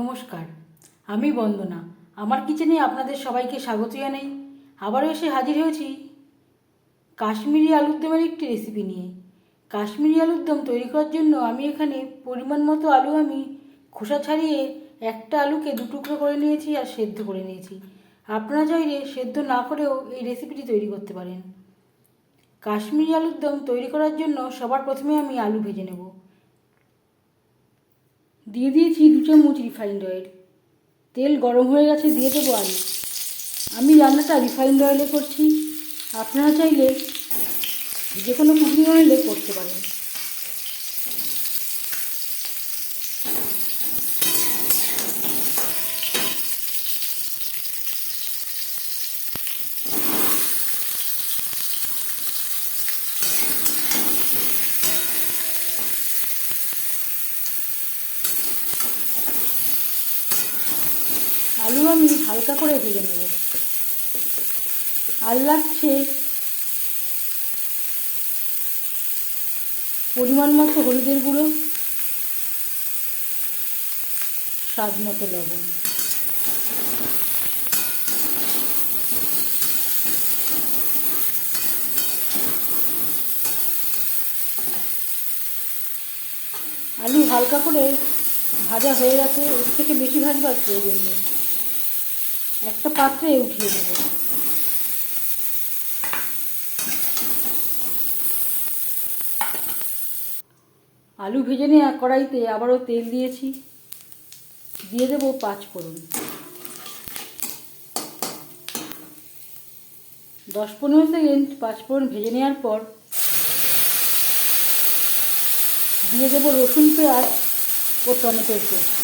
নমস্কার, আমি বন্দনা। আমার কিচেনে আপনাদের সবাইকে স্বাগত জানাই। আবারও এসে হাজির হয়েছি কাশ্মীরি আলুর দমের একটি রেসিপি নিয়ে। কাশ্মীরি আলুর দম তৈরি করার জন্য আমি এখানে পরিমাণ মতো আলু আমি খোসা ছাড়িয়ে একটা আলুকে দু টুকরো করে নিয়েছি আর সেদ্ধ করে নিয়েছি। আপনারা চাইলে সেদ্ধ না করেও এই রেসিপিটি তৈরি করতে পারেন। কাশ্মীরি আলুর দম তৈরি করার জন্য সবার প্রথমে আমি আলু ভেজে নেব। দিয়ে দিয়েছি দু চামচ রিফাইন্ড অয়েল তেল গরম হয়ে গেছে, দিয়ে দেবো আলু। আমি রান্নাটা রিফাইন্ড অয়েলে করছি। আপনারা চাইলে যে কোনো কুকিং অয়েলে করতে পারেন আলু আমি হালকা করে ভেজে নেব। আর লাগছে পরিমাণ মতো হলুদের গুঁড়ো, স্বাদ মতো লবণ। আলু হালকা করে ভাজা হয়ে গেছে, এর থেকে বেশি ভাজবার প্রয়োজন নেই। একটা পাত্রে উঠিয়ে নেব আলু ভেজে নিয়ে এক কড়াইতে আবারও তেল দিয়েছি। দিয়ে দেবো পাঁচ ফোড়ন। দশ পনেরো সেকেন্ড পাঁচ ফোড়ন ভেজে নেওয়ার পর দিয়ে দেবো রসুন পেঁয়াজ ও টমেটোর পেস্ট।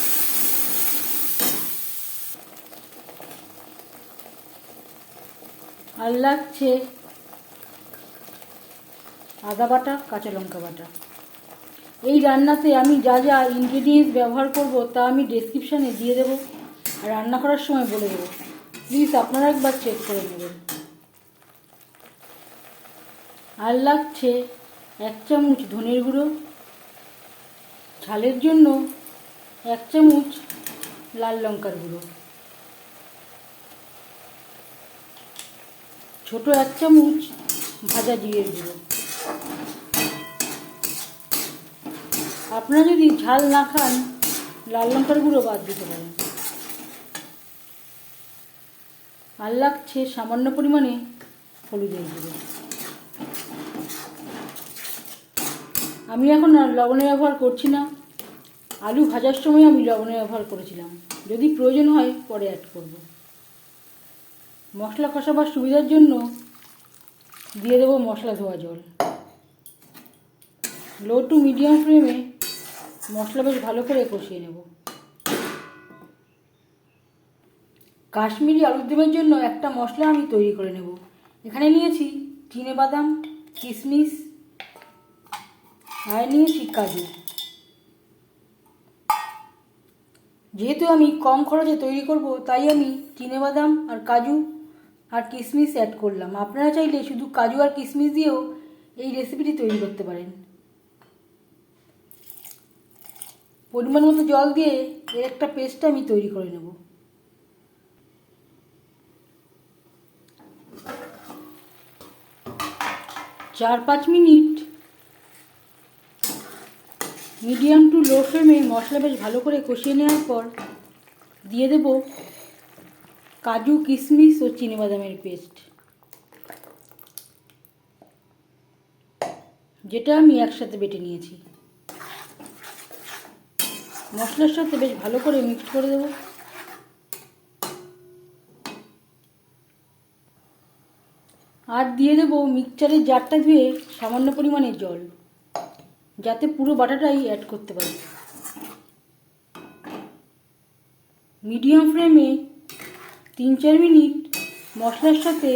আর লাগছে আদা বাটা, কাঁচা লঙ্কা বাটা। এই রান্নাতে আমি যা যা ইনগ্রিডিয়েন্টস ব্যবহার করব তা আমি ডেসক্রিপশানে দিয়ে দেবো আর রান্না করার সময় বলে দেবো। প্লিজ আপনারা একবার চেক করে নেবেন। আর লাগছে এক চামচ ধনের গুঁড়ো। ঝালের জন্য এক চামচ লাল লঙ্কার গুঁড়ো। ছোট এক চামচ ভাজা জিরের গুঁড়ো। আপনারা যদি ঝাল না খান, লাল লঙ্কার গুঁড়ো বাদ দিতে পারেন। আর লাগছে সামান্য পরিমাণে হলুদের গুঁড়ো। আমি এখন আর লবণের ব্যবহার করছি না। আলু ভাজার সময় আমি লবণের ব্যবহার করেছিলাম। যদি প্রয়োজন হয়, পরে অ্যাড করব। মশলা কষাবার সুবিধার জন্য দিয়ে দেবো মশলা ধোয়া জল। লো টু মিডিয়াম ফ্লেমে মশলা বেশ ভালো করে কষিয়ে নেব। কাশ্মীরি আলুর দমের জন্য একটা মশলা আমি তৈরি করে নেব। এখানে নিয়েছি চিনে বাদাম কিশমিশ আর নিয়েছি কাজু। যেহেতু আমি কম খরচে তৈরি করব, তাই আমি চিনে বাদাম আর কাজু আর কিশমিশ অ্যাড করলাম। আপনারা চাইলে শুধু কাজু আর কিশমিশ দিয়েও এই রেসিপিটি তৈরি করতে পারেন। পরিমাণ মতো জল দিয়ে এর একটা পেস্ট আমি তৈরি করে নেব। চার পাঁচ মিনিট মিডিয়াম টু লো ফ্লেমে মশলা বেশ ভালো করে কষিয়ে নেওয়ার পর দিয়ে দেব কাজু, কিশমিশ ও বাদামের পেস্ট যেটা আমি একসাথে বেটে নিয়েছি। মশলার সাথে বেশ ভালো করে মিক্সড করে দেবো। আর দিয়ে দেবো মিক্সচারের জারটা ধুয়ে সামান্য পরিমাণে জল, যাতে পুরো বাটাটাই অ্যাড করতে পারি। মিডিয়াম ফ্লেমে তিন চার মিনিট মশলার সাথে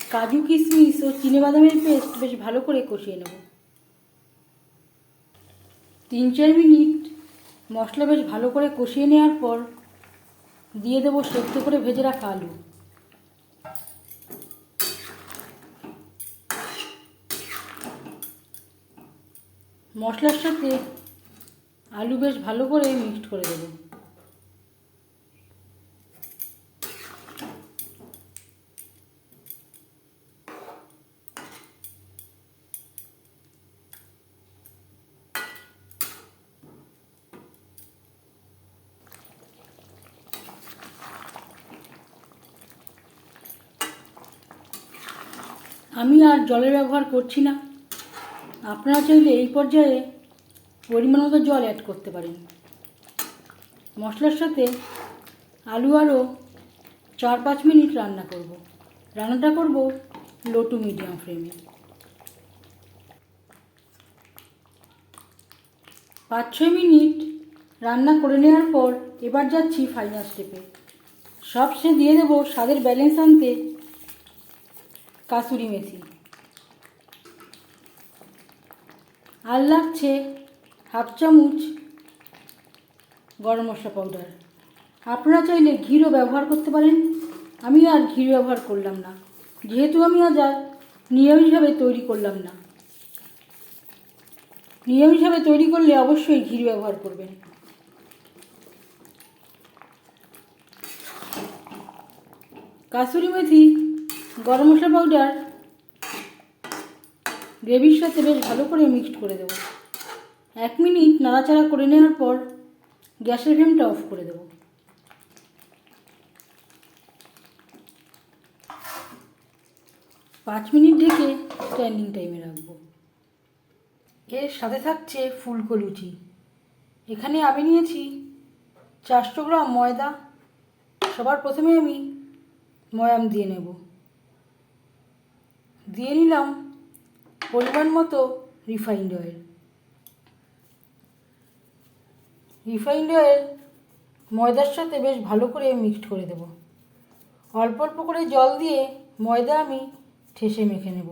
কাজু, কিশমিশ ও বাদামের পেস্ট বেশ ভালো করে কষিয়ে নেব। তিন চার মিনিট মশলা বেশ ভালো করে কষিয়ে নেওয়ার পর দিয়ে দেবো সেদ্ধ করে ভেজে রাখা আলু। মশলার সাথে আলু বেশ ভালো করে মিক্সড করে দেবো। আমি আর জলের ব্যবহার করছি না। আপনারা চাইলে এই পর্যায়ে পরিমাণ মতো জল অ্যাড করতে পারেন। মশলার সাথে আলু আরও চার পাঁচ মিনিট রান্না করব। রান্নাটা করব লো টু মিডিয়াম ফ্লেমে পাঁচ ছয় মিনিট রান্না করে নেওয়ার পর এবার যাচ্ছি ফাইনাল স্টেপে সব সে দিয়ে দেবো স্বাদের ব্যালেন্স আনতে কাসুরি মেথি। আর লাগছে হাফ চামচ গরম মশলা পাউডার আপনারা চাইলে ঘিরও ব্যবহার করতে পারেন। আমি আর ঘির ব্যবহার করলাম না। যেহেতু আমি আজ আর নিরামিষভাবে তৈরি করলাম না। নিরামিষভাবে তৈরি করলে অবশ্যই ঘির ব্যবহার করবেন। কাসুরি মেথি গরম মশলা পাউডার গ্রেভির সাথে বেশ ভালো করে মিক্সড করে দেবো। এক মিনিট নাড়াচাড়া করে নেওয়ার পর গ্যাসের ফ্লেমটা অফ করে দেবো। পাঁচ মিনিট ঢেকে স্ট্যান্ডিং টাইমে রাখব। এর সাথে থাকছে ফুলকো লুচি। এখানে আমি নিয়েছি চারশো গ্রাম ময়দা। সবার প্রথমে আমি ময়াম দিয়ে নেব। দিয়ে নিলাম পরিমাণ মতো রিফাইন্ড অয়েল রিফাইন্ড অয়েল ময়দার সাথে বেশ ভালো করে মিক্সড করে দেব। অল্প অল্প করে জল দিয়ে ময়দা আমি ঠেসে মেখে নেব।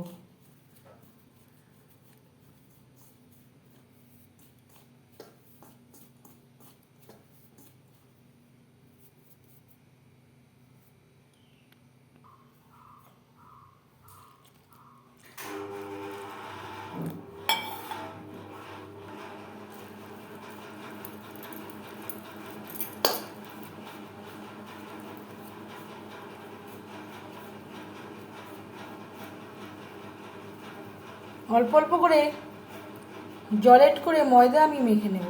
অল্প অল্প করে জল করে ময়দা আমি মেখে নেব।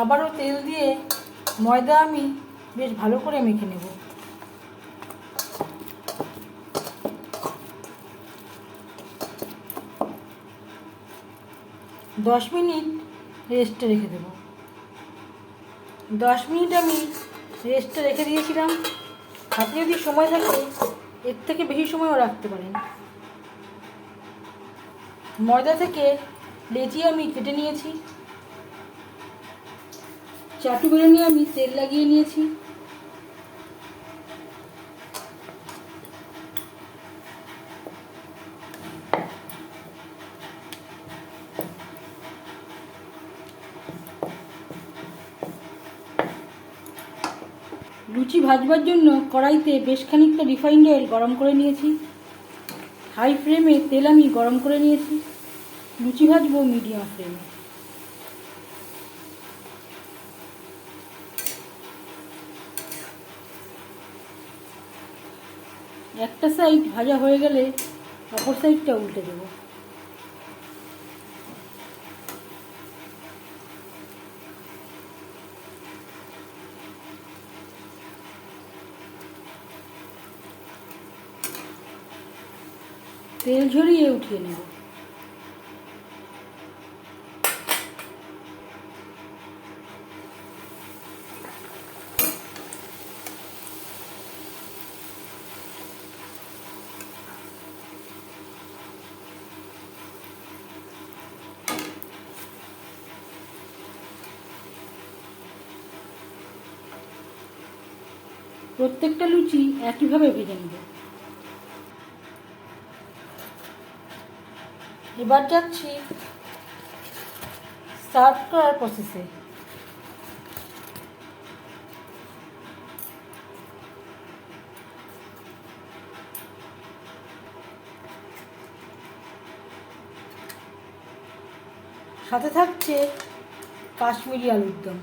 আবারও তেল দিয়ে ময়দা আমি বেশ ভালো করে মেখে নেব। দশ মিনিট রেস্টে রেখে দেবো। দশ মিনিট আমি রেস্টে রেখে দিয়েছিলাম। হাতে যদি সময় থাকে, এর থেকে বেশি সময়ও রাখতে পারেন। ময়দা থেকে লেচি আমি কেটে নিয়েছি। চাটু বেলে নিয়ে আমি তেল লাগিয়ে নিয়েছি। লুচি ভাজবার জন্য কড়াইতে বেশ খানিকটা রিফাইন্ড অয়েল গরম করে নিয়েছি। হাই ফ্লেমে তেল আমি গরম করে নিয়েছি। লুচি ভাজবো মিডিয়াম ফ্লেমে। একটা সাইড ভাজা হয়ে গেলে অপর সাইডটা উল্টে দেবো। তেল ঝরিয়ে উঠিয়ে নেব। প্রত্যেকটা লুচি একইভাবে ভেজে নেব। এবার যাচ্ছি সার্ভ করার প্রসেসে সাথে থাকছে কাশ্মীরি আলুর দম।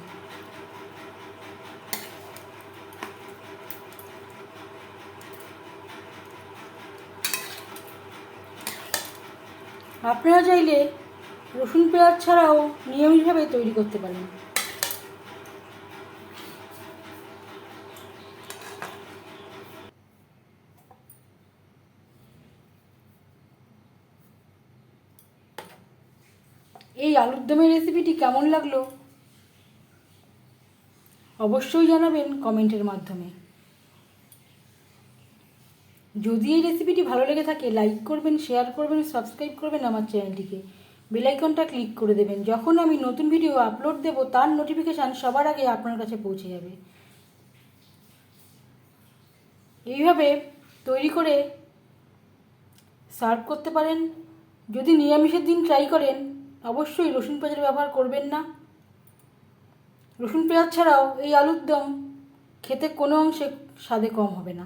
আপনারা চাইলে রসুন পেঁয়াজ ছাড়াও নিয়মিতভাবে তৈরি করতে পারেন। এই আলুর দমের রেসিপিটি কেমন লাগল? অবশ্যই জানাবেন কমেন্টের মাধ্যমে। যদি এই রেসিপিটি ভালো লেগে থাকে লাইক করবেন শেয়ার করবেন সাবস্ক্রাইব করবেন আমার চ্যানেলটিকে বেলাইকনটা ক্লিক করে দেবেন। যখন আমি নতুন ভিডিও আপলোড দেব, তার নোটিফিকেশান সবার আগে আপনার কাছে পৌঁছে যাবে। এইভাবে তৈরি করে সার্ভ করতে পারেন। যদি নিরামিষের দিন ট্রাই করেন, অবশ্যই রসুন পেঁয়াজের ব্যবহার করবেন না। রসুন পেঁয়াজ ছাড়াও এই আলুর দম খেতে কোনো অংশে স্বাদে কম হবে না।